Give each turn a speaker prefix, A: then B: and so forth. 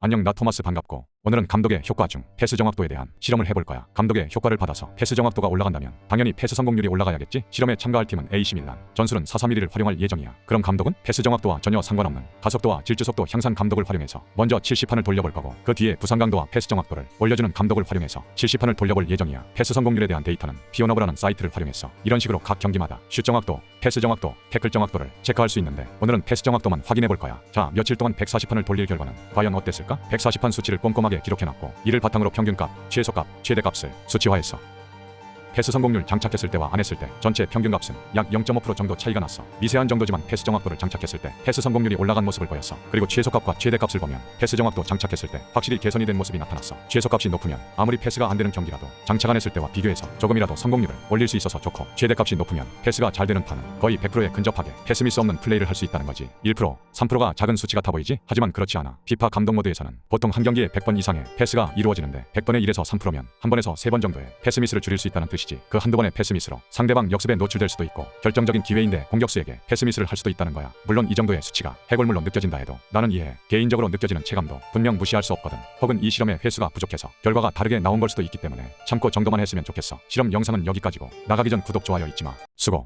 A: 안녕 나 토마스 반갑고 오늘은 감독의 효과 중 패스 정확도에 대한 실험을 해볼 거야. 감독의 효과를 받아서 패스 정확도가 올라간다면 당연히 패스 성공률이 올라가야겠지. 실험에 참가할 팀은 AC 밀란, 전술은 431을 활용할 예정이야. 그럼 감독은 패스 정확도와 전혀 상관없는 가속도와 질주 속도 향상 감독을 활용해서 먼저 70판을 돌려볼 거고 그 뒤에 부상 강도와 패스 정확도를 올려주는 감독을 활용해서 70판을 돌려볼 예정이야. 패스 성공률에 대한 데이터는 피오너브라는 사이트를 활용해서 이런 식으로 각 경기마다 슛 정확도, 패스 정확도, 태클 정확도를 체크할 수 있는데 오늘은 패스 정확도만 확인해 볼 거야. 자, 며칠 동안 140판을 돌릴 결과는 과연 어땠을까? 140판 수치를 꼼꼼하게 기록해놨고 이를 바탕으로 평균값, 최소값, 최대값을 수치화했어. 패스 성공률 장착했을 때와 안 했을 때 전체 평균값은 약 0.5% 정도 차이가 났어. 미세한 정도지만 패스 정확도를 장착했을 때 패스 성공률이 올라간 모습을 보였어. 그리고 최소값과 최대값을 보면 패스 정확도 장착했을 때 확실히 개선이 된 모습이 나타났어. 최소값이 높으면 아무리 패스가 안 되는 경기라도 장착 안 했을 때와 비교해서 조금이라도 성공률을 올릴 수 있어서 좋고 최대값이 높으면 패스가 잘 되는 판은 거의 100%에 근접하게 패스 미스 없는 플레이를 할 수 있다는 거지. 1%, 3%가 작은 수치 같아 보이지? 하지만 그렇지 않아. 피파 감독 모드에서는 보통 한 경기에 100번 이상의 패스가 이루어지는데 100번의 1에서 3%면 한 번에서 3번 정도의 패스 미스를 줄일 수 있다는 뜻이 지. 그 한두 번의 패스 미스로 상대방 역습에 노출될 수도 있고 결정적인 기회인데 공격수에게 패스 미스를 할 수도 있다는 거야. 물론 이 정도의 수치가 해골물로 느껴진다 해도 나는 이해해. 개인적으로 느껴지는 체감도 분명 무시할 수 없거든. 혹은 이 실험의 횟수가 부족해서 결과가 다르게 나온 걸 수도 있기 때문에 참고 정도만 했으면 좋겠어. 실험 영상은 여기까지고 나가기 전 구독 좋아요 잊지 마. 수고.